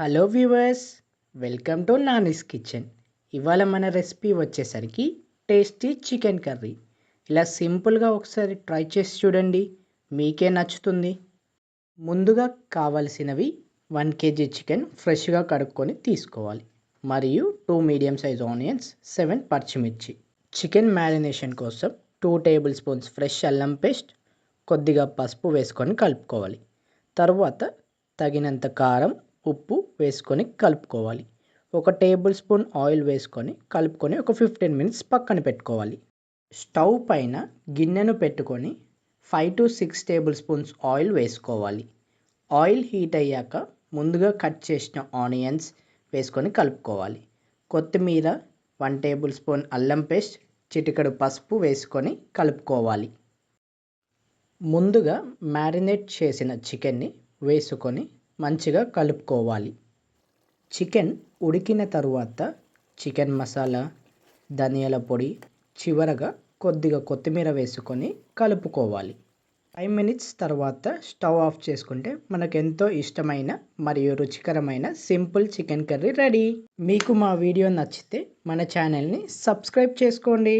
Hello viewers welcome to Nani's kitchen. ఇవాళ మన recipe వచ్చేసరికి టేస్టీ చికెన్ కర్రీ. ఇలా సింపుల్గా ఒకసారి ట్రై చేసి చూడండి మీకే నచ్చుతుంది. ముందుగా కావలసినవి వన్ కేజీ చికెన్ ఫ్రెష్గా కడుక్కొని తీసుకోవాలి. మరియు two medium size onions seven పచ్చిమిర్చి. చికెన్ మ్యారినేషన్ కోసం టూ టేబుల్ స్పూన్స్ ఫ్రెష్ అల్లం పేస్ట్ కొద్దిగా పసుపు వేసుకొని కలుపుకోవాలి. తర్వాత తగినంత కారం ఉప్పు వేసుకొని కలుపుకోవాలి. ఒక టేబుల్ స్పూన్ ఆయిల్ వేసుకొని కలుపుకొని ఒక ఫిఫ్టీన్ మినిట్స్ పక్కన పెట్టుకోవాలి. స్టవ్ పైన గిన్నెను పెట్టుకొని five to six tablespoons oil వేసుకోవాలి. ఆయిల్ హీట్ అయ్యాక ముందుగా కట్ చేసిన ఆనియన్స్ వేసుకొని కలుపుకోవాలి. కొత్తిమీర వన్ టేబుల్ స్పూన్ అల్లం పేస్ట్ చిటికెడు పసుపు వేసుకొని కలుపుకోవాలి. ముందుగా మ్యారినేట్ చేసిన చికెన్ని వేసుకొని మంచిగా కలుపుకోవాలి. చికెన్ ఉడికిన తరువాత చికెన్ మసాలా ధనియాల పొడి చివరగా కొద్దిగా కొత్తిమీర వేసుకొని కలుపుకోవాలి. ఫైవ్ మినిట్స్ తర్వాత స్టవ్ ఆఫ్ చేసుకుంటే మనకు ఎంతో ఇష్టమైన మరియు రుచికరమైన సింపుల్ చికెన్ కర్రీ రెడీ. మీకు మా వీడియో నచ్చితే మన ఛానల్ని సబ్స్క్రైబ్ చేసుకోండి.